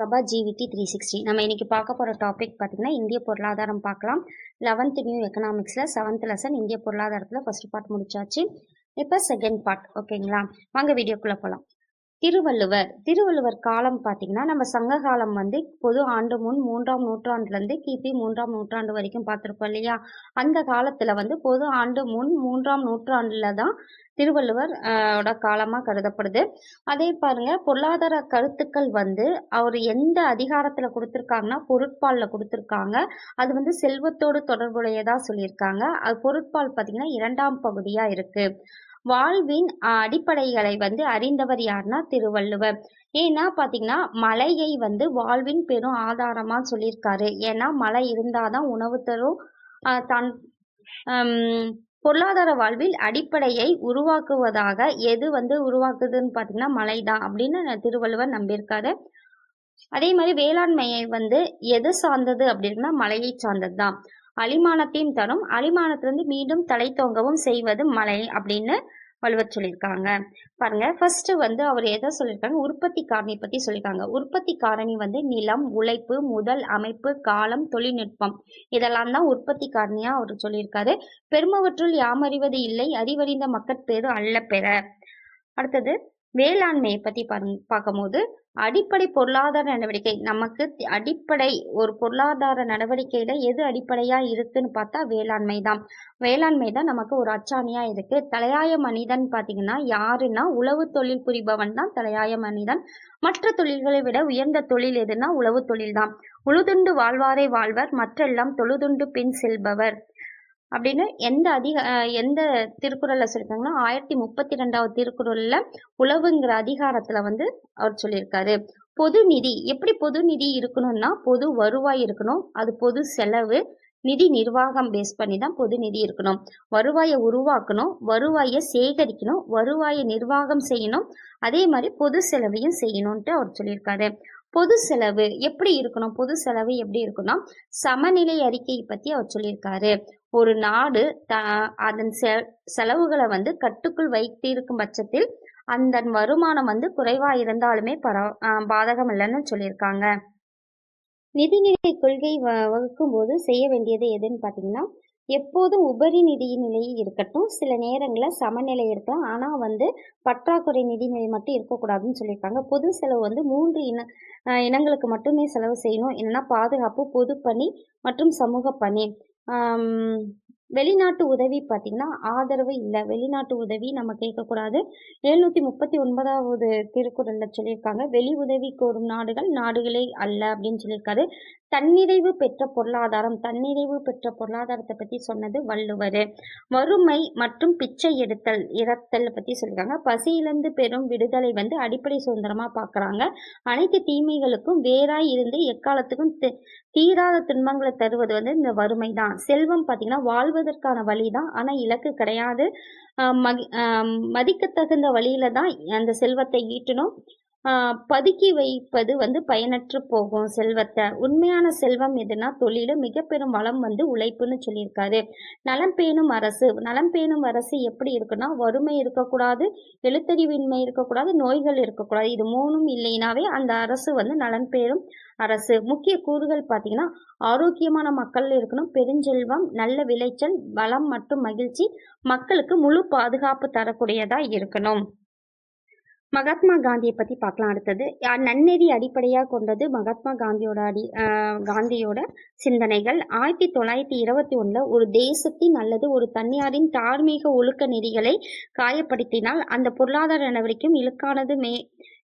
Prabha ஜிவிடி three sixty நம்ம இன்னைக்கு பார்க்க போகிற டாபிக் பார்த்தீங்கன்னா இந்திய பொருளாதாரம் பார்க்கலாம். லெவன்த் நியூ எக்கனாமிக்ஸில் செவன்த் லெசன் இந்திய பொருளாதாரத்தில் ஃபர்ஸ்ட் பார்ட் முடிச்சாச்சு. இப்போ செகண்ட் பார்ட் ஓகேங்களா வாங்க வீடியோக்குள்ளே போகலாம் திருவள்ளுவர். திருவள்ளுவர் காலம் பார்த்தீங்கன்னா நம்ம சங்க காலம் வந்து பொது ஆண்டு முன் மூன்றாம் நூற்றாண்டுலேருந்து கிபி மூன்றாம் நூற்றாண்டு வரைக்கும் பார்த்துருப்போம் இல்லையா? அந்த காலத்தில் வந்து பொது ஆண்டு முன் மூன்றாம் நூற்றாண்டில் தான் திருவள்ளுவர் ஆஹ், ஓட காலமாக கருதப்படுது. அதே பாருங்க பொருளாதார கருத்துக்கள் வந்து அவர் எந்த அதிகாரத்தில் கொடுத்துருக்காங்கன்னா பொருட்பாலில் கொடுத்துருக்காங்க. அது வந்து செல்வத்தோடு தொடர்புடையதாக சொல்லியிருக்காங்க. அது பொருட்பால் பார்த்தீங்கன்னா இரண்டாம் பகுதியாக இருக்கு. வாழ்வின் அடிப்படைகளை வந்து அறிந்தவர் யாருன்னா திருவள்ளுவர். ஏன்னா பார்த்தீங்கன்னா மலையை வந்து வாழ்வின் பெரும் ஆதாரமாக சொல்லியிருக்காரு. ஏன்னா மழை இருந்தாதான் உணவு தரும் தான் பொருளாதார வாழ்வில் அடிப்படையை உருவாக்குவதாக எது வந்து உருவாக்குதுன்னு பார்த்தீங்கன்னா மழை தான் அப்படின்னு திருவள்ளுவர் நம்பியிருக்காரு. அதே மாதிரி வேளாண்மையை வந்து எது சார்ந்தது அப்படின்னா மலையை சார்ந்தது தான் அலிமானத்தையும் தரும். அலிமானத்திலிருந்து மீண்டும் தலை தொங்கவும் செய்வது மலை அப்படின்னு வள்ளுவர் சொல்லியிருக்காங்க. பாருங்க ஃபர்ஸ்ட் வந்து அவர் எதை சொல்லியிருக்காங்க? உற்பத்தி காரணி பத்தி சொல்லியிருக்காங்க. உற்பத்தி காரணி வந்து நிலம் உழைப்பு முதல் அமைப்பு காலம் தொழில்நுட்பம். இதெல்லாம் தான் உற்பத்தி காரணியா அவர் சொல்லியிருக்காரு. பெருமவற்றுள் யாமறிவது இல்லை அறிவறிந்த மக்கட்பேறு அல்ல பெற. அடுத்தது வேளாண்மையை பத்தி பாருங்க பார்க்கும்போது அடிப்படை பொருளாதார நடவடிக்கை. நமக்கு அடிப்படை ஒரு பொருளாதார நடவடிக்கையில எது அடிப்படையா இருக்குன்னு பார்த்தா வேளாண்மை தான். வேளாண்மை தான் நமக்கு ஒரு அச்சாணியா இருக்கு. தலையாய மனிதன் பாத்தீங்கன்னா யாருன்னா உழவு தொழில் புரிபவன் தான் தலையாய மனிதன். மற்ற தொழில்களை விட உயர்ந்த தொழில் எதுனா உழவு தொழில் தான். உழுதுண்டு வாழ்வாரே வாழ்வர் மற்றெல்லாம் தொழுதுண்டு பின் செல்பவர். அப்படின்னு எந்த அதிக எந்த திருக்குறளில் சொல்லியிருக்காங்கன்னா ஆயிரத்தி முப்பத்தி ரெண்டாவது திருக்குறளில் உழவுங்கிற அதிகாரத்தில் வந்து அவர் சொல்லியிருக்காரு. பொது நிதி எப்படி பொது நிதி இருக்கணும்னா பொது வருவாய் இருக்கணும் அது பொது செலவு நிதி நிர்வாகம் பேஸ் பண்ணி தான் பொது நிதி இருக்கணும். வருவாயை உருவாக்கணும் வருவாயை சேகரிக்கணும் வருவாயை நிர்வாகம் செய்யணும் அதே மாதிரி பொது செலவையும் செய்யணும்ட்டு அவர் சொல்லியிருக்காரு. பொது செலவு எப்படி இருக்கணும் பொது செலவு எப்படி இருக்கணும் சமநிலை அறிக்கையை பத்தி அவர் சொல்லியிருக்காரு. ஒரு நாடு த அதன் செ செலவுகளை வந்து கட்டுக்குள் வைத்திருக்கும் பட்சத்தில் அந்த வருமானம் வந்து குறைவா இருந்தாலுமே பரவ பாதகம் இல்லைன்னு சொல்லியிருக்காங்க. நிதிநிலை கொள்கை வ வகுக்கும் போது செய்ய வேண்டியது எதுன்னு பார்த்தீங்கன்னா எப்போதும் உபரி நிதி நிலை இருக்கட்டும். சில நேரங்களில் சமநிலை இருக்கலாம். ஆனால் வந்து பற்றாக்குறை நிதிநிலை மட்டும் இருக்கக்கூடாதுன்னு சொல்லியிருக்காங்க. பொது செலவு வந்து மூன்று இன இனங்களுக்கு மட்டுமே செலவு செய்யணும். என்னென்னா பாதுகாப்பு பொதுப்பணி மற்றும் சமூக பணி வெளிநாட்டு உதவி பார்த்தீங்கன்னா ஆதரவு இல்லை. வெளிநாட்டு உதவி நம்ம கேட்கக்கூடாது. எழுநூற்றி முப்பத்தி ஒன்பதாவது திருக்குறளில் சொல்லியிருக்காங்க. வெளி உதவி கோரும் நாடுகள் நாடுகளே அல்ல அப்படின்னு சொல்லியிருக்காரு. தன்னிறைவு பெற்ற பொருளாதாரம் தன்னிறைவு பெற்ற பொருளாதாரத்தை பற்றி சொன்னது வள்ளுவர். வறுமை மற்றும் பிச்சை எடுத்தல் இறத்தல் பற்றி சொல்லியிருக்காங்க பசியிலிருந்து பெறும் விடுதலை வந்து அடிப்படை சுதந்திரமாக பார்க்குறாங்க அனைத்து தீமைகளுக்கும் வேறாய் இருந்து எக்காலத்துக்கும் தீராத துன்பங்களை தருவது வந்து இந்த வறுமை தான் செல்வம் பார்த்தீங்கன்னா வாழ்வதற்கான வழி தான் ஆனால் இலக்கு கிடையாது. மகி மதிக்கத்தகுந்த வழியில தான் அந்த செல்வத்தை ஈட்டணும். பதுக்கி வைப்பது வந்து பயனற்று போகும் செல்வத்தை. உண்மையான செல்வம் எதுனா தொழில மிக பெரும் வளம் வந்து உழைப்புன்னு சொல்லியிருக்காரு. நலம் பேணும் அரசு. நலம் பேணும் அரசு எப்படி இருக்குன்னா வறுமை இருக்கக்கூடாது எழுத்தறிவின்மை இருக்கக்கூடாது நோய்கள் இருக்கக்கூடாது. இது மூணும் இல்லைனாவே அந்த அரசு வந்து நலன் பேரும் அரசு. முக்கிய கூறுகள் பார்த்தீங்கன்னா ஆரோக்கியமான மக்கள் இருக்கணும் பெருஞ்செல்வம் நல்ல விளைச்சல் வளம் மற்றும் மகிழ்ச்சி மக்களுக்கு முழு பாதுகாப்பு தரக்கூடியதா இருக்கணும். மகாத்மா காந்தியை பற்றி பார்க்கலாம். அடுத்தது நன்னெறி அடிப்படையாக கொண்டது மகாத்மா காந்தியோட அடி காந்தியோட சிந்தனைகள். ஆயிரத்தி தொள்ளாயிரத்தி இருபத்தி ஒன்றில் ஒரு தேசத்தின் அல்லது ஒரு தனியாரின் தார்மீக ஒழுக்க நெறிகளை காயப்படுத்தினால் அந்த பொருளாதார நடவடிக்கையும் இழுக்கானது மே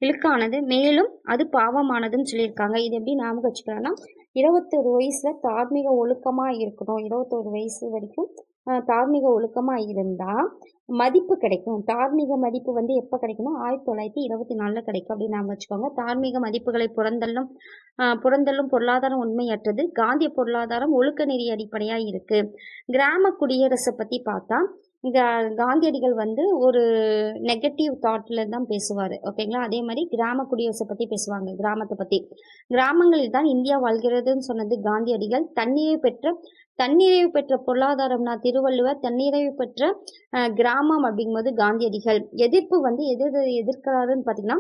இழுக்கானது. மேலும் அது பாவமானதுன்னு சொல்லியிருக்காங்க. இது எப்படி ஞாபகம் வச்சுக்கலாம்னா இருபத்தொரு வயசுல தார்மீக ஒழுக்கமாக இருக்கணும். இருபத்தொரு வயசு வரைக்கும் தார்மீக ஒழுக்கமாக இருந்தால் மதிப்பு கிடைக்கும். தார்மீக மதிப்பு வந்து எப்போ கிடைக்குமோ ஆயிரத்தி தொள்ளாயிரத்தி இருபத்தி நாலில் கிடைக்கும் அப்படின்னு நாம் வச்சுக்கோங்க. தார்மீக மதிப்புகளை புறந்தள்ளும் புறந்தள்ளும் பொருளாதாரம் உண்மையற்றது. காந்திய பொருளாதாரம் ஒழுக்க நெறி அடிப்படையாக இருக்குது கிராம குடியரசை பற்றி பார்த்தா கா- காந்தியடிகள் வந்து ஒரு நெகட்டிவ் தாட்ல தான் பேசுவார். ஓகேங்களா அதே மாதிரி கிராம குடியரசை பற்றி பேசுவாங்க கிராமத்தை பற்றி கிராமங்களில் தான் இந்தியா வாழ்கிறதுன்னு சொன்னது காந்தியடிகள். தண்ணீரை பெற்ற தன்னிறைவு பெற்ற பொருளாதாரம்னா திருவள்ளுவர் தன்னிறைவு பெற்ற கிராமம் அப்படிங்கும்போது காந்தியடிகள். எதிர்ப்பு வந்து எது எது எதிர்க்கிறாருன்னு பார்த்தீங்கன்னா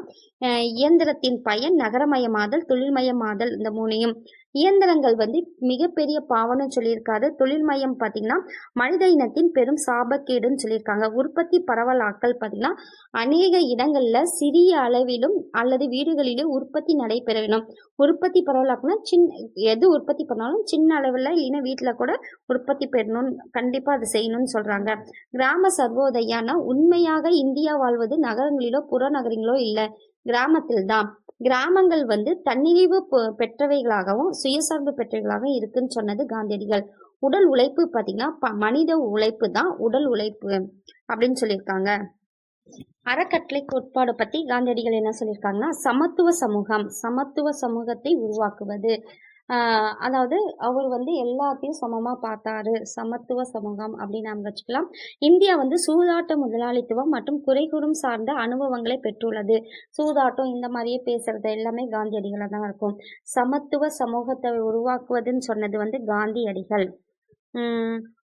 இயந்திரத்தின் பயன் நகரமயமாதல் தொழில்மயமாதல் இந்த மூணையும். இயந்திரங்கள் வந்து மிகப்பெரிய பாவம்னு சொல்லியிருக்காரு. தொழில்மயம் பார்த்தீங்கன்னா மனித இனத்தின் பெரும் சாபக்கேடுன்னு சொல்லியிருக்காங்க. உற்பத்தி பரவலாக்கல் பார்த்தீங்கன்னா அநேக இடங்களில் சிறிய அளவிலும் அல்லது வீடுகளிலும் உற்பத்தி நடைபெற வேணும் உற்பத்தி பரவலாக்குனா சின்ன எது உற்பத்தி பண்ணாலும் சின்ன அளவில் இல்லைன்னா வீட்டில் கூட உற்பத்தி பெறணும்னு கண்டிப்பாக அது செய்யணும்னு சொல்கிறாங்க கிராம சர்வோதயானா உண்மையாக இந்தியா வாழ்வது நகரங்களிலோ புறநகரங்களோ இல்லை கிராமத்தில் தான் கிராமங்கள் வந்து தன்னிறைவு பெ- பெற்றவைகளாகவும் சுயசார்பு பெற்றவைகளாகவும் இருக்குன்னு சொன்னது காந்தியடிகள். உடல் உழைப்பு பார்த்தீங்கன்னா ப- மனித உழைப்பு தான் உடல் உழைப்பு அப்படின்னு சொல்லியிருக்காங்க. அறக்கட்டளை கோட்பாடு பத்தி காந்தியடிகள் என்ன சொல்லியிருக்காங்கன்னா சமத்துவ சமூகம் சமத்துவ சமூகத்தை உருவாக்குவது. அதாவது அவர் வந்து எல்லாத்தையும் சமமாக பார்த்தாரு. சமத்துவ சமூகம் அப்படின்னு நாம் வச்சுக்கலாம். இந்தியா வந்து சூதாட்ட முதலாளித்துவம் மற்றும் குறைகூறும் சார்ந்த அனுபவங்களை பெற்றுள்ளது. சூதாட்டம் இந்த மாதிரியே பேசுறது எல்லாமே காந்தியடிகளாக தான் இருக்கும். சமத்துவ சமூகத்தை உருவாக்குவதுன்னு சொன்னது வந்து காந்தியடிகள்.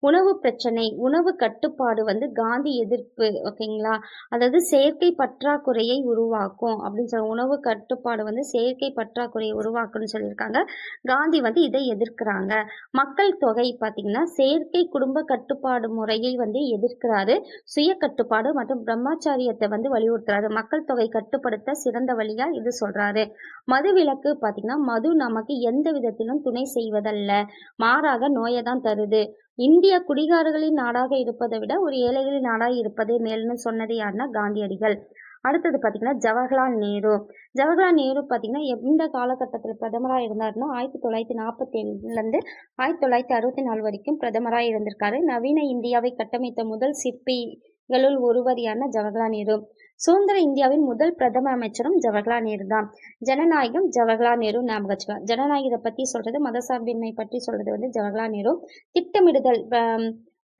உணவு பிரச்சனை உணவு கட்டுப்பாடு வந்து காந்தி எதிர்ப்பு ஓகேங்களா? அதாவது செயற்கை பற்றாக்குறையை உருவாக்கும் அப்படின்னு சொல்ல உணவு கட்டுப்பாடு வந்து செயற்கை பற்றாக்குறையை உருவாக்கும்னு சொல்லியிருக்காங்க. காந்தி வந்து இதை எதிர்க்கிறாங்க. மக்கள் தொகை பார்த்தீங்கன்னா செயற்கை குடும்ப கட்டுப்பாடு முறையை வந்து எதிர்க்கிறாரு. சுய கட்டுப்பாடு மற்றும் பிரம்மச்சாரியத்தை வந்து வலியுறுத்துறாரு. மக்கள் தொகை கட்டுப்படுத்த சிறந்த வழியா இது சொல்றாரு. மது விலக்கு பார்த்தீங்கன்னா மது நமக்கு எந்த விதத்திலும் துணை செய்வதல்ல. மாறாக நோயை தான் தருது. இந்தியா குடிகாரர்களின் நாடாக இருப்பதை விட ஒரு ஏழைகளின் நாடாக இருப்பதே மேல்னு சொன்னது யாருன்னா காந்தியடிகள். அடுத்தது பார்த்தீங்கன்னா ஜவஹர்லால் நேரு. ஜவஹர்லால் நேரு பார்த்தீங்கன்னா எந்த காலகட்டத்தில் பிரதமராக இருந்தார்னா ஆயிரத்தி தொள்ளாயிரத்தி நாற்பத்தி ஏழுலேருந்து ஆயிரத்தி தொள்ளாயிரத்தி அறுபத்தி நாலு வரைக்கும் பிரதமராக இருந்திருக்காரு. நவீன இந்தியாவை கட்டமைத்த முதல் சிற்பிகளுள் ஒருவர் யாருன்னா ஜவஹர்லால் நேரு. சுதந்திர இந்தியாவின் முதல் பிரதம அமைச்சரும் ஜவஹர்லால் நேரு தான். ஜனநாயகம் ஜவஹர்லால் நேரு ஞாபகம் வச்சுக்கலாம் ஜனநாயகத்தை பத்தி சொல்றது மதசார்பின்மை பற்றி சொல்றது வந்து ஜவஹர்லால் நேரு. திட்டமிடுதல்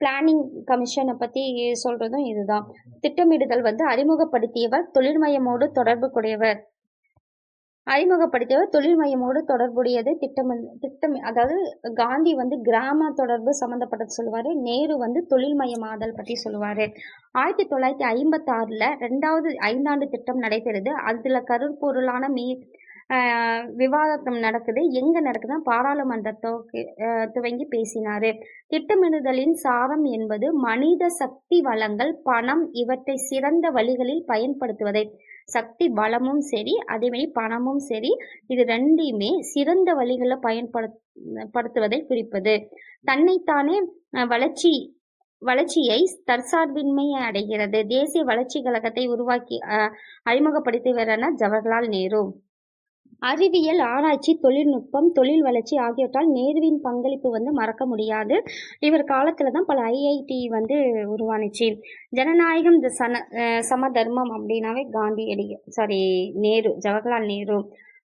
பிளானிங் கமிஷனை பற்றி சொல்றதும் இதுதான். திட்டமிடுதல் வந்து அறிமுகப்படுத்தியவர் தொழில்மயமோடு தொடர்புடையவர் அறிமுகப்படுத்தியவர் தொழில்மயமோடு தொடர்புடையது திட்டம் திட்டம் அதாவது காந்தி வந்து கிராம தொடர்பு சம்மந்தப்பட்டது சொல்லுவார் நேரு வந்து தொழில்மயமாதல் பற்றி சொல்லுவார். ஆயிரத்தி தொள்ளாயிரத்தி ஐம்பத்தாறில் ரெண்டாவது ஐந்தாண்டு திட்டம் நடைபெறுது. அதில் கருப்பொருளான மீ விவாதம் நடக்குது. எங்கே நடக்குதுன்னா பாராளுமன்றத்தோ துவங்கி பேசினார். திட்டமிடுதலின் சாரம் என்பது மனித சக்தி வளங்கள் பணம் இவற்றை சிறந்த வழிகளில் பயன்படுத்துவதை சக்தி பலமும் சரி அதேமாதிரி பணமும் சரி இது ரெண்டையுமே சிறந்த வழிகளை பயன்படுத் படுத்துவதை குறிப்பது. தன்னைத்தானே வளர்ச்சி வளர்ச்சியை தற்சார்பின்மையை அடைகிறது. தேசிய வளர்ச்சி கழகத்தை உருவாக்கி அஹ், அறிமுகப்படுத்தியவரான ஜவஹர்லால் நேரு. அறிவியல் ஆராய்ச்சி தொழில்நுட்பம் தொழில் வளர்ச்சி ஆகியவற்றால் நேருவின் பங்களிப்பு வந்து மறக்க முடியாது. இவர் காலத்தில் தான் பல ஐஐடி வந்து உருவானுச்சு. ஜனநாயகம் த சன அஹ் சமதர்மம் அப்படின்னாவே காந்தியடி சாரி நேரு ஜவஹர்லால் நேரு.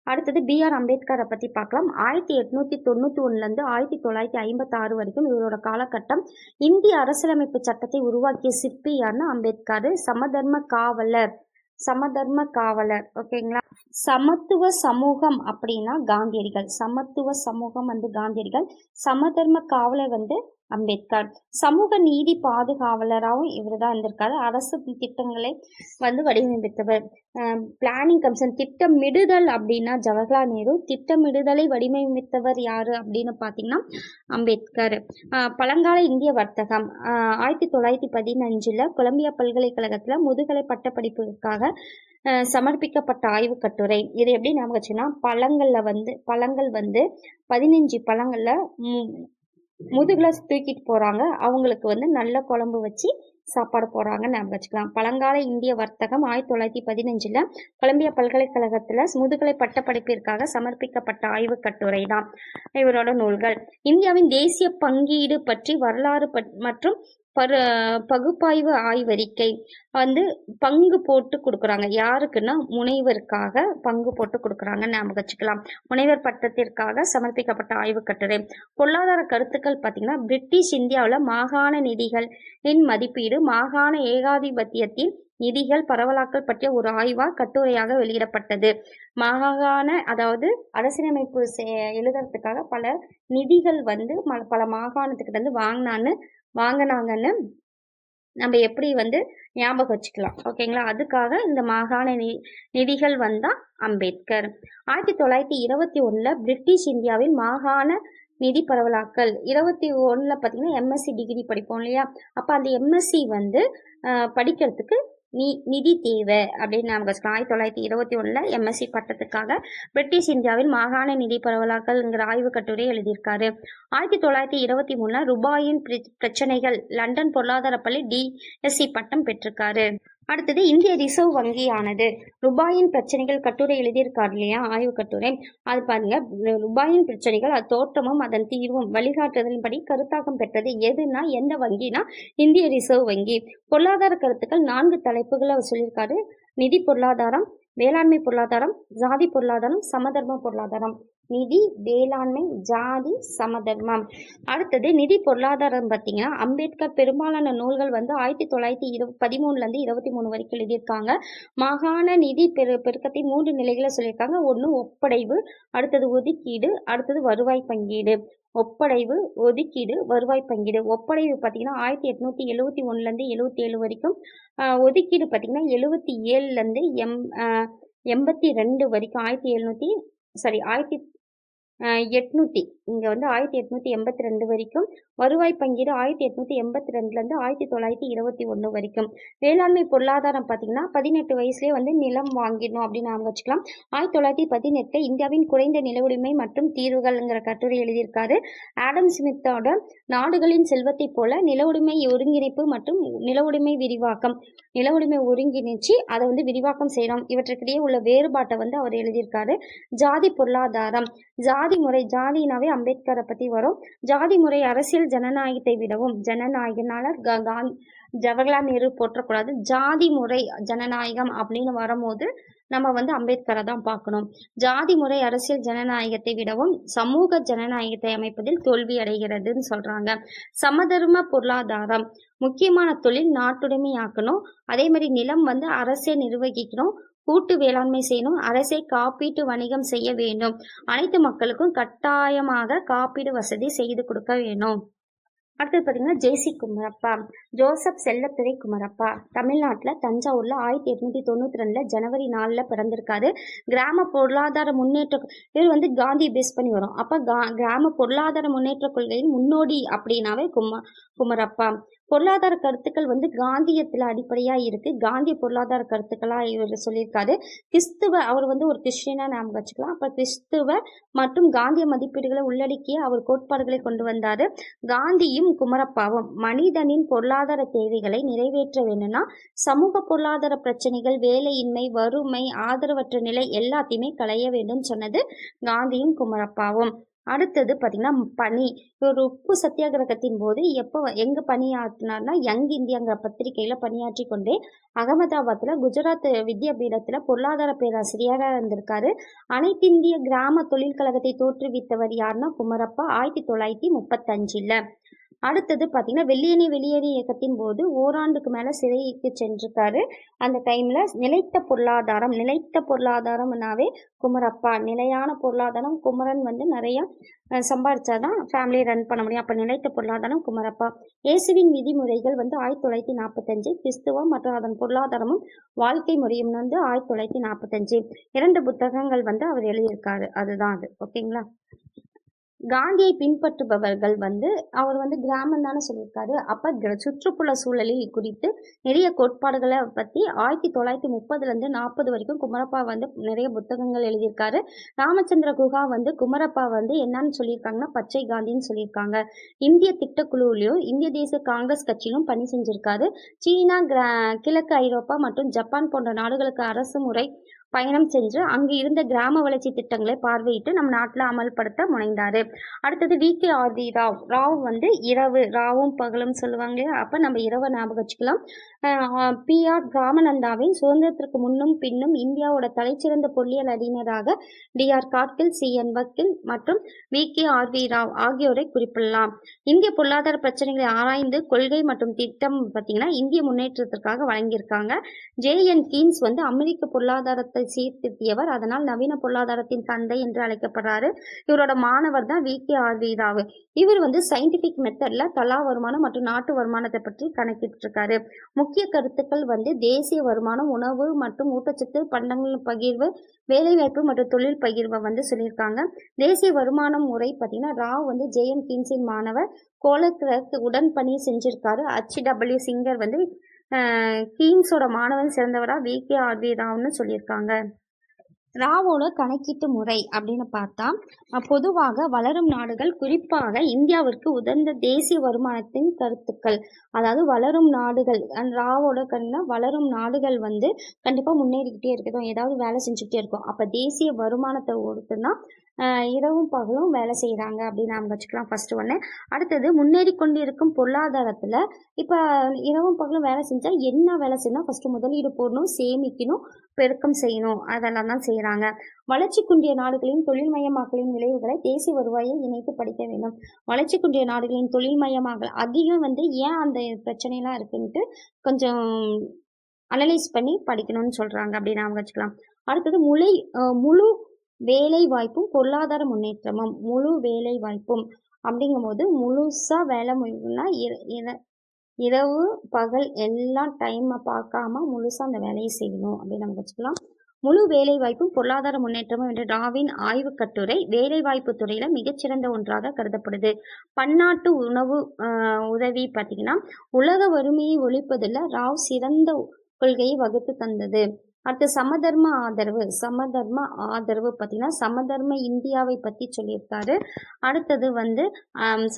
அடுத்தது பிஆர் அம்பேத்கரை பற்றி பார்க்கலாம். ஆயிரத்தி எட்நூற்றி தொண்ணூற்றி ஒன்றுலேருந்து ஆயிரத்தி தொள்ளாயிரத்தி ஐம்பத்தாறு வரைக்கும் இவரோட காலகட்டம் இந்திய அரசியலமைப்பு சட்டத்தை உருவாக்கிய சிற்பி யாருன்னா அம்பேத்கர் சமதர்ம காவலர். சமதர்ம காவலர் ஓகேங்களா சமத்துவ சமூகம் அப்படின்னா காந்தியடிகள். சமத்துவ சமூகம் வந்து காந்தியடிகள். சமதர்ம காவலர் வந்து அம்பேத்கர். சமூக நீதி பாதுகாவலராகவும் இவர் தான் இருந்திருக்காரு. அரசு திட்டங்களை வந்து வடிவமைத்தவர் பிளானிங் கமிஷன் திட்டமிடுதல் அப்படின்னா ஜவஹர்லால் நேரு. திட்டமிடுதலை வடிவமைத்தவர் யாரு அப்படின்னு பார்த்தீங்கன்னா அம்பேத்கர். பழங்கால இந்திய வர்த்தகம். ஆயிரத்தி தொள்ளாயிரத்தி பதினஞ்சில் கொலம்பியா பல்கலைக்கழகத்தில் முதுகலை பட்டப்படிப்புக்காக சமர்ப்பிக்கப்பட்ட ஆய்வு கட்டுரை. இது எப்படி ஞாபகம் வச்சுன்னா பழங்களில் வந்து பழங்கள் வந்து பதினஞ்சு பழங்களில் முதுகுல தூக்கிட்டு போகிறாங்க அவங்களுக்கு வந்து நல்ல குழம்பு வச்சு சாப்பாடு போறாங்கன்னு ஞாபகம் வச்சுக்கலாம். பழங்கால இந்திய வர்த்தகம் ஆயிரத்தி தொள்ளாயிரத்தி பதினஞ்சில் கொலம்பியா பல்கலைக்கழகத்தில் முதுகலை பட்டப்படிப்பிற்காக சமர்ப்பிக்கப்பட்ட ஆய்வுக் கட்டுரை தான். இவரோட நூல்கள். இந்தியாவின் தேசிய பங்கீடு பற்றி வரலாறு மற்றும் பரு பகுப்பாய்வு ஆய்வறிக்கை வந்து பங்கு போட்டு கொடுக்குறாங்க. யாருக்குன்னா முனைவருக்காக பங்கு போட்டு கொடுக்குறாங்கன்னு ஞாபகம் வச்சுக்கலாம். முனைவர் பட்டத்திற்காக சமர்ப்பிக்கப்பட்ட ஆய்வுக் கட்டுரை. பொருளாதார கருத்துக்கள் பார்த்தீங்கன்னா பிரிட்டிஷ் இந்தியாவில் மாகாண நிதிகளின் மதிப்பீடு மாகாண ஏகாதிபத்தியத்தின் நிதிகள் பரவலாக்கல் பற்றிய ஒரு ஆய்வா கட்டுரையாக வெளியிடப்பட்டது. மாகாண அதாவது அரசியலமைப்பு எழுதுறதுக்காக பல நிதிகள் வந்து பல மாகாணத்துக்கிட்ட இருந்து வாங்கினான்னு வாங்கினாங்கன்னு நம்ம எப்படி வந்து ஞாபகம் வச்சுக்கலாம். ஓகேங்களா? அதுக்காக இந்த மாகாண நி நிதிகள் வந்தால் அம்பேத்கர். ஆயிரத்தி தொள்ளாயிரத்தி இருபத்தி ஒன்றில் பிரிட்டிஷ் இந்தியாவின் மாகாண நிதி பரவலாக்கல். இருபத்தி ஒன்றில் பார்த்தீங்கன்னா எம்எஸ்சி டிகிரி படிப்போம் இல்லையா? அப்போ அந்த எம்எஸ்சி வந்து படிக்கிறதுக்கு நி நிதி தேவை அப்படின்னு ஞாபகம் ஆயிரத்தி தொள்ளாயிரத்தி இருபத்தி ஒன்றில் எம்எஸ்சி பட்டத்துக்காக பிரிட்டிஷ் இந்தியாவில் மாகாண நிதி பரவலாக்கள்ங்கிற ஆய்வு கட்டுரை எழுதியிருக்காரு. ஆயிரத்தி தொள்ளாயிரத்தி இருபத்தி மூணில் ரூபாயின் பிர- பிரச்சனைகள் லண்டன் பொருளாதார பள்ளி டிஎஸ்சி பட்டம் பெற்றிருக்காரு. அடுத்தது இந்திய ரிசர்வ் வங்கியானது. ரூபாயின் பிரச்சனைகள் கட்டுரை எழுதியிருக்கார் இல்லையா? ஆய்வு கட்டுரை. அது பாருங்க. ரூபாயின் பிரச்சனைகள் அது தோற்றமும் அதன் தீர்வும் வழிகாட்டுதலின்படி கருத்தாக்கம் பெற்றது. எதுனா எந்த வங்கினா இந்திய ரிசர்வ் வங்கி. பொருளாதார கருத்துக்கள் நான்கு தலைப்புகளை அவர் சொல்லியிருக்காரு. நிதி பொருளாதாரம் வேளாண்மை பொருளாதாரம் ஜாதி பொருளாதாரம் சமதர்ம பொருளாதாரம். நிதி வேளாண்மை ஜாதி சமதர்மம். அடுத்தது நிதி பொருளாதாரம் பார்த்தீங்கன்னா அம்பேத்கர் பெரும்பாலான நூல்கள் வந்து ஆயிரத்தி தொள்ளாயிரத்தி இரு பதிமூணுலேருந்து இருபத்தி மூணு வரைக்கும் எழுதியிருக்காங்க. மாகாண நிதி பெரு பெருக்கத்தை மூன்று நிலைகளை சொல்லியிருக்காங்க. ஒன்று ஒப்படைவு அடுத்தது ஒதுக்கீடு அடுத்தது வருவாய் பங்கீடு. ஒப்படைவு ஒதுக்கீடு வருவாய் பங்கீடு. ஒப்படைவு பார்த்தீங்கன்னா ஆயிரத்தி எட்நூற்றி எழுவத்தி ஒன்றுலேருந்து எழுவத்தி ஏழு வரைக்கும் ஒதுக்கீடு பார்த்தீங்கன்னா எழுவத்தி ஏழுலேருந்து எம் எண்பத்தி ரெண்டு வரைக்கும் ஆயிரத்தி எழுநூற்றி சாரி ஆயிரத்தி எட்நூத்தி. இங்க வந்து ஆயிரத்தி எட்நூத்தி எண்பத்தி ரெண்டு வரைக்கும். வருவாய் பங்கீடு ஆயிரத்தி எட்நூத்தி எண்பத்தி ரெண்டுல இருந்து ஆயிரத்தி தொள்ளாயிரத்தி இருபத்தி ஒன்று வரைக்கும். வேளாண்மை பொருளாதாரம் பாத்தீங்கன்னா பதினெட்டு வயசுலயே வந்து நிலம் வாங்கிடணும் அப்படின்னு நாம வச்சுக்கலாம். ஆயிரத்தி தொள்ளாயிரத்தி பதினெட்டு இந்தியாவின் குறைந்த நில உரிமை மற்றும் தீர்வுகள்ங்கிற கட்டுரை எழுதியிருக்காரு. ஆடம் ஸ்மித்தோட நாடுகளின் செல்வத்தைப் போல நில உரிமை ஒருங்கிணைப்பு மற்றும் நில உரிமை விரிவாக்கம். நில உரிமை ஒருங்கிணைச்சு அதை வந்து விரிவாக்கம் செய்யணும். இவற்றுக்கிடையே உள்ள வேறுபாட்டை வந்து அவர் எழுதியிருக்காரு. ஜாதி பொருளாதாரம். ஜா ஜாதி முறை ஜாதினாவே அம்பேத்கரை பத்தி வரும். ஜாதி முறை அரசியல் ஜனநாயகத்தை விடவும் ஜனநாயகனால க- ஜவஹர்லால் நேரு போற்றக்கூடாது. ஜாதி முறை ஜனநாயகம் அப்படின்னு வரும்போது நம்ம வந்து அம்பேத்கரை தான் பார்க்கணும். ஜாதி முறை அரசியல் ஜனநாயகத்தை விடவும் சமூக ஜனநாயகத்தை அமைப்பதில் தோல்வி அடைகிறதுன்னு சொல்றாங்க. சமதர்ம பொருளாதாரம் முக்கியமான தொழில் நாட்டுடைமையாக்கணும். அதே மாதிரி நிலம் வந்து அரசே நிர்வகிக்கணும். கூட்டு வேளாண்மை செய்யணும் அரசே காப்பீட்டு வணிகம் செய்ய வேண்டும். அனைத்து மக்களுக்கும் கட்டாயமாக காப்பீடு வசதி செய்து கொடுக்க வேணும் அடுத்தது பார்த்தீங்கன்னா J C Kumarappa Joseph Chelladurai Kumarappa தமிழ்நாட்டில் தஞ்சாவூரில் ஆயிரத்தி எட்நூத்தி தொண்ணூற்றி ரெண்டில் ஜனவரி நாலில் பிறந்திருக்காரு. கிராம பொருளாதார முன்னேற்ற இவர் வந்து காந்தி பேஸ் பண்ணி வரும். அப்போ கா கிராம பொருளாதார முன்னேற்ற கொள்கையின் முன்னோடி அப்படின்னாவே கும குமரப்பா. பொருளாதார கருத்துக்கள் வந்து காந்தியத்தில் அடிப்படையாக இருக்குது காந்திய பொருளாதார கருத்துக்களாக இவர் சொல்லியிருக்காரு. கிறிஸ்துவ அவர் வந்து ஒரு கிறிஸ்டியனாக நாம் வச்சுக்கலாம். அப்போ கிறிஸ்துவ மற்றும் காந்திய மதிப்பீடுகளை உள்ளடக்கிய அவர் கோட்பாடுகளை கொண்டு வந்தார். காந்தியும் குமரப்பாவும் மனிதனின் பொருளாதார தேவைகளை நிறைவேற்ற வேணும்னா சமூக பொருளாதார பிரச்சனைகள் வேலையின்மை வறுமை ஆதரவற்ற நிலை எல்லாத்தையுமே களைய வேண்டும் சொன்னது காந்தியும் குமரப்பாவும். அடுத்தது பார்த்தீங்கன்னா பனி. ஒரு உப்பு சத்தியாகிரகத்தின் போது எப்போ எங்கே பணியாற்றினார்னா யங் இந்தியாங்கிற பத்திரிகையில் பணியாற்றி கொண்டே அகமதாபாத்தில் குஜராத் வித்யாபீடத்தில் பொருளாதார பேராசிரியராக இருந்திருக்காரு. அனைத்திந்திய கிராம தொழில் கழகத்தை தோற்றுவித்தவர் யாருன்னா குமரப்பா. ஆயிரத்தி தொள்ளாயிரத்தி முப்பத்தஞ்சில். அடுத்தது பார்த்தீங்கன்னா வெள்ளியணி வெளியேறி இயக்கத்தின் போது ஓராண்டுக்கு மேலே சிறைக்கு சென்றிருக்காரு. அந்த டைமில் நிலைத்த பொருளாதாரம் நிலைத்த பொருளாதாரம்னாவே குமரப்பா. நிலையான பொருளாதாரம் குமரன் வந்து நிறையா அஹ், சம்பாரிச்சாதான் ஃபேமிலியை ரன் பண்ண முடியும். அப்போ நிலைத்த பொருளாதாரம் குமரப்பா. இயேசுவின் விதிமுறைகள் வந்து ஆயிரத்தி தொள்ளாயிரத்தி நாற்பத்தஞ்சு கிறிஸ்துவம் மற்றும் அதன் பொருளாதாரமும் வாழ்க்கை முறையும் வந்து ஆயிரத்தி தொள்ளாயிரத்தி நாற்பத்தஞ்சு. இரண்டு புத்தகங்கள் வந்து அவர் எழுதியிருக்காரு. அதுதான் அது. ஓகேங்களா? காந்தியை பின்பற்றுபவர்கள் வந்து அவர் வந்து கிராமம் தானே சொல்லியிருக்காரு. அப்போ கிர- சுற்றுப்புற சூழலில் குறித்து நிறைய கோட்பாடுகளை பற்றி ஆயிரத்தி தொள்ளாயிரத்தி முப்பதுலேருந்து நாற்பது வரைக்கும் குமரப்பா வந்து நிறைய புத்தகங்கள் எழுதியிருக்காரு. ராமச்சந்திர குஹா வந்து குமரப்பா வந்து என்னன்னு சொல்லியிருக்காங்கன்னா பச்சை காந்தின்னு சொல்லியிருக்காங்க. இந்திய திட்டக்குழுவிலையும் இந்திய தேசிய காங்கிரஸ் கட்சியிலும் பணி செஞ்சிருக்காரு. சீனா கிரா கிழக்கு ஐரோப்பா மற்றும் ஜப்பான் போன்ற நாடுகளுக்கு அரசு முறை பயணம் சென்று அங்கு இருந்த கிராம வளர்ச்சி திட்டங்களை பார்வையிட்டு நம் நாட்டில் அமல்படுத்த முனைந்தாரு. அடுத்தது வி. கே. ஆர்தி ராவ் ராவ் வந்து இரவு ராவும் பகலும் சொல்லுவாங்க அப்போ நம்ம இரவை ஞாபகம் வச்சுக்கலாம். பி. ஆர். ராமநந்தாவின் சுதந்திரத்திற்கு முன்னும் பின்னும் இந்தியாவோட தலைச்சிறந்த பொல்லியல் அறிஞராக D. R. Gadgil C. N. Vakil மற்றும் V. K. R V Rao ஆகியோரை குறிப்பிடலாம். இந்திய பொருளாதார பிரச்சனைகளை ஆராய்ந்து கொள்கை மற்றும் திட்டம் பார்த்தீங்கன்னா இந்திய முன்னேற்றத்திற்காக வழங்கியிருக்காங்க. ஜே. என். கீன்ஸ் வந்து அமெரிக்க பொருளாதாரத்தை பொருளாதாரத்தை சீர்திருத்தியவர். அதனால் நவீன பொருளாதாரத்தின் தந்தை என்று அழைக்கப்படுறாரு. இவரோட மாணவர் தான் வி. கே. ஆர் வி இவர் வந்து சயின்டிபிக் மெத்தட்ல தலா வருமானம் மற்றும் நாட்டு வருமானத்தை பற்றி கணக்கிட்டு இருக்காரு முக்கிய கருத்துக்கள் வந்து தேசிய வருமானம் உணவு மற்றும் ஊட்டச்சத்து பண்டங்கள் பகிர்வு வேலைவாய்ப்பு மற்றும் தொழில் பகிர்வை வந்து சொல்லியிருக்காங்க. தேசிய வருமானம் முறை பார்த்தீங்கன்னா ராவ் வந்து ஜேஎம் கின்சின் மாணவர். கோலக்ரக் உடன் பணி செஞ்சிருக்காரு ஹச் டபிள்யூ. சிங்கர் வந்து கீன்ஸோட மாணவன் சிறந்தவரா வி. கே. ஆர்வி ராவ்னு சொல்லியிருக்காங்க. ராவோட கணக்கீட்டு முறை அப்படின்னு பார்த்தா பொதுவாக வளரும் நாடுகள் குறிப்பாக இந்தியாவிற்கு உதர்ந்த தேசிய வருமானத்தின் கருத்துக்கள். அதாவது வளரும் நாடுகள் ராவோட கண்ணா வளரும் நாடுகள் வந்து கண்டிப்பாக முன்னேறிக்கிட்டே இருக்கட்டும் ஏதாவது வேலை செஞ்சுக்கிட்டே இருக்கும் அப்போ தேசிய வருமானத்தை ஒருத்தனா இரவும் பகலும் வேலை செய்கிறாங்க அப்படின்னு நாம் வச்சுக்கலாம் ஃபஸ்ட்டு ஒன்று அடுத்தது முன்னேறி கொண்டு இருக்கும் பொருளாதாரத்தில் இப்போ இரவும் பகலும் வேலை செஞ்சால் என்ன வேலை செய்யணும்? ஃபஸ்ட்டு முதலீடு போடணும் சேமிக்கணும் பெருக்கம் செய்யணும். அதெல்லாம் தான் செய்கிறாங்க வளர்ச்சி குன்றிய நாடுகளின் தொழில்மயமாக்கலின் விளைவுகளை தேசிய வருவாயை இணைத்து படிக்க வேண்டும். வளர்ச்சி குன்றிய நாடுகளின் தொழில்மயமாக்கல் அதிகம் வந்து ஏன் அந்த பிரச்சனைலாம் இருக்குன்ட்டு கொஞ்சம் அனலைஸ் பண்ணி படிக்கணும்னு சொல்கிறாங்க அப்படின்னு நாம் வச்சுக்கலாம். அடுத்தது முளை முழு வேலை வாய்ப்பும் பொருளாதார முன்னேற்றமும் முழு வேலை வாய்ப்பும் அப்படிங்கும்போது முழுசாக வேலை முடியும்னா இரவு பகல் எல்லாம் டைமை பார்க்காம முழுசாக அந்த வேலையை செய்யணும் அப்படின்னு நம்ம வச்சுக்கலாம். முழு வேலை வாய்ப்பும் பொருளாதார முன்னேற்றமும் என்ற டாவின் ஆய்வு கட்டுரை வேலைவாய்ப்பு துறையில மிகச்சிறந்த ஒன்றாக கருதப்படுது. பன்னாட்டு உணவு உதவி பார்த்தீங்கன்னா உலக வறுமையை ஒழிப்பதில் ராவ் சிறந்த கொள்கையை வகுத்து தந்தது. அடுத்து சமதர்ம ஆதரவு சமதர்ம ஆதரவு பார்த்தீங்கன்னா சமதர்ம இந்தியாவை பற்றி சொல்லியிருக்காரு. அடுத்தது வந்து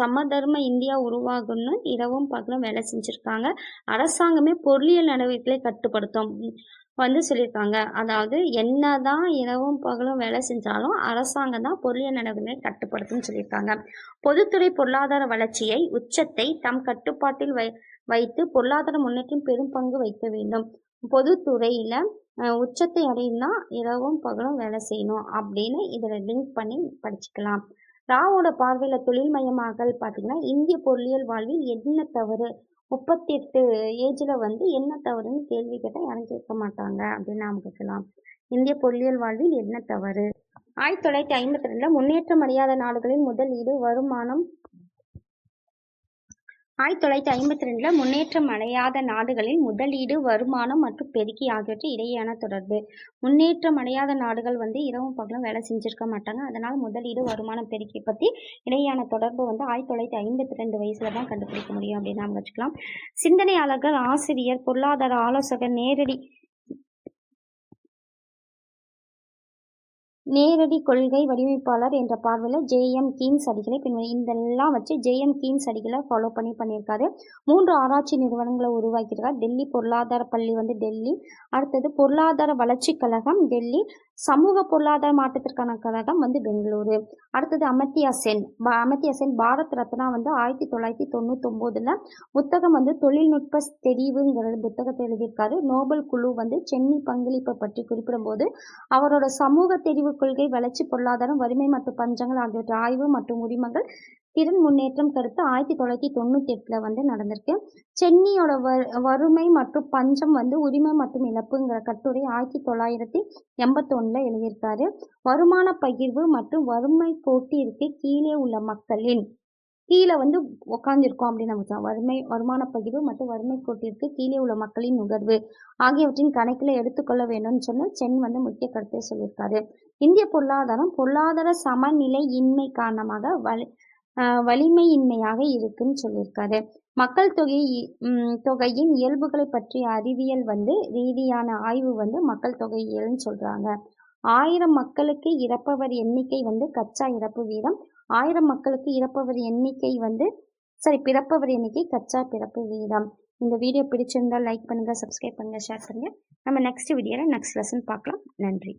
சமதர்ம இந்தியா உருவாகும்னு இரவும் பகலும் வேலை செஞ்சுருக்காங்க. அரசாங்கமே பொருளியல் நடவடிக்கைகளை கட்டுப்படுத்தும் வந்து சொல்லியிருக்காங்க. அதாவது என்ன தான் இரவும் பகலும் வேலை செஞ்சாலும் அரசாங்கம் தான் பொருளியல் நடவடிக்கைகளை கட்டுப்படுத்தும்னு சொல்லியிருக்காங்க. பொதுத்துறை பொருளாதார வளர்ச்சியை உச்சத்தை தம் கட்டுப்பாட்டில் வை வைத்து பொருளாதார முன்னேற்றம் பெரும் பங்கு வைக்க வேண்டும். பொதுத்துறையில் உச்சத்தை அடையினா இரவும் பகலும் வேலை செய்யணும் அப்படின்னு இதில் லிங்க் பண்ணி படிச்சுக்கலாம். ராவோட பார்வையில் தொழில் மயமாகல் பார்த்தீங்கன்னா இந்திய பொருளியல் வாழ்வில் என்ன தவறு? முப்பத்தி எட்டு ஏஜில் வந்து என்ன தவறுன்னு கேள்வி கேட்டால் யாரும் கேட்க மாட்டாங்க அப்படின்னு நாம் கேட்கலாம். இந்திய பொருளியல் வாழ்வில் என்ன தவறு? ஆயிரத்தி தொள்ளாயிரத்தி ஐம்பத்தி ரெண்டில் முன்னேற்றம் அடையாத நாடுகளின் முதலீடு வருமானம் ஆயிரத்தி தொள்ளாயிரத்தி ஐம்பத்தி ரெண்டில் முன்னேற்றம் அடையாத நாடுகளில் முதலீடு வருமானம் மற்றும் பெருக்கி ஆகியவற்றை இடையேயான தொடர்பு. முன்னேற்றம் அடையாத நாடுகள் வந்து இரவும் பகலும் வேலை செஞ்சுருக்க மாட்டாங்க. அதனால் முதலீடு வருமானம் பெருக்கி பற்றி இடையேயான தொடர்பு வந்து ஆயிரத்தி தொள்ளாயிரத்தி ஐம்பத்தி ரெண்டு வயசில் தான் கண்டுபிடிக்க முடியும் அப்படின்னு நாம் வச்சுக்கலாம். சிந்தனையாளர்கள் ஆசிரியர் பொருளாதார ஆலோசகர் நேரடி நேரடி கொள்கை வடிவமைப்பாளர் என்ற பார்வையில் ஜேஎம் கீன்ஸ் அடிகளை பின்வரும் இதெல்லாம் வச்சு ஜேஎம் கீன்ஸ் அடிகளை ஃபாலோ பண்ணி பண்ணியிருக்காரு. மூன்று ஆராய்ச்சி நிறுவனங்களை உருவாக்கியிருக்கார். டெல்லி பொருளாதார பள்ளி வந்து டெல்லி. அடுத்தது பொருளாதார வளர்ச்சி கழகம் டெல்லி. சமூக பொருளாதார மாற்றத்திற்கான கழகம் வந்து பெங்களூரு. அடுத்தது அமத்தியா சென். அமத்தியா சென் பாரத் ரத்னா வந்து ஆயிரத்தி தொள்ளாயிரத்தி தொண்ணூத்தொம்போதுல புத்தகம் வந்து தொழில்நுட்ப தெரிவுங்கிறது புத்தகத்தை எழுதியிருக்காரு. நோபல் குழு வந்து சென்னை பங்களிப்பை பற்றி குறிப்பிடும்போது அவரோட சமூக தெரிவு கொள்கை வளர்ச்சி பொருளாதாரம் வறுமை மற்றும் பஞ்சங்கள் ஆகியவற்றை ஆய்வு மற்றும் உரிமங்கள் திறன் முன்னேற்றம் கருத்து ஆயிரத்தி தொள்ளாயிரத்தி தொண்ணூற்றி எட்டில் வந்து நடந்திருக்கு. சென்னியோட வறுமை மற்றும் பஞ்சம் வந்து உரிமை மற்றும் இழப்புங்கிற கட்டுரை ஆயிரத்தி தொள்ளாயிரத்தி எண்பத்தொன்னில் எழுதியிருக்காரு. வருமான பகிர்வு மற்றும் வறுமை கோட்டிற்கு கீழே உள்ள மக்களின் கீழே வந்து உட்காந்துருக்கோம் அப்படின்னு நம்ம வறுமை வருமான பகிர்வு மற்றும் வறுமை கோட்டிற்கு கீழே உள்ள மக்களின் நுகர்வு ஆகியவற்றின் கணக்கில் எடுத்துக்கொள்ள வேண்டும்னு சொன்ன சென் வந்து முக்கிய கருத்தை சொல்லியிருக்காரு. இந்திய பொருளாதாரம் பொருளாதார சமநிலை இன்மை காரணமாக வலி வலிமையின்மையாக இருக்குன்னு சொல்லியிருக்காரு. மக்கள் தொகை தொகையின் இயல்புகளை பற்றிய அறிவியல் வந்து ரீதியான ஆய்வு வந்து மக்கள் தொகை இயல்னு சொல்றாங்க. ஆயிரம் மக்களுக்கு இறப்பவர் எண்ணிக்கை வந்து கச்சா இறப்பு வீதம் ஆயிரம் மக்களுக்கு இறப்பவர் எண்ணிக்கை வந்து சரி பிறப்பவர் எண்ணிக்கை கச்சா பிறப்பு வீதம். இந்த வீடியோ பிடிச்சிருந்தால் லைக் பண்ணுங்கள் சப்ஸ்கிரைப் பண்ணுங்கள் ஷேர் பண்ணுங்கள் நம்ம நெக்ஸ்ட் வீடியோவில் நெக்ஸ்ட் லெசன் பார்க்கலாம். நன்றி.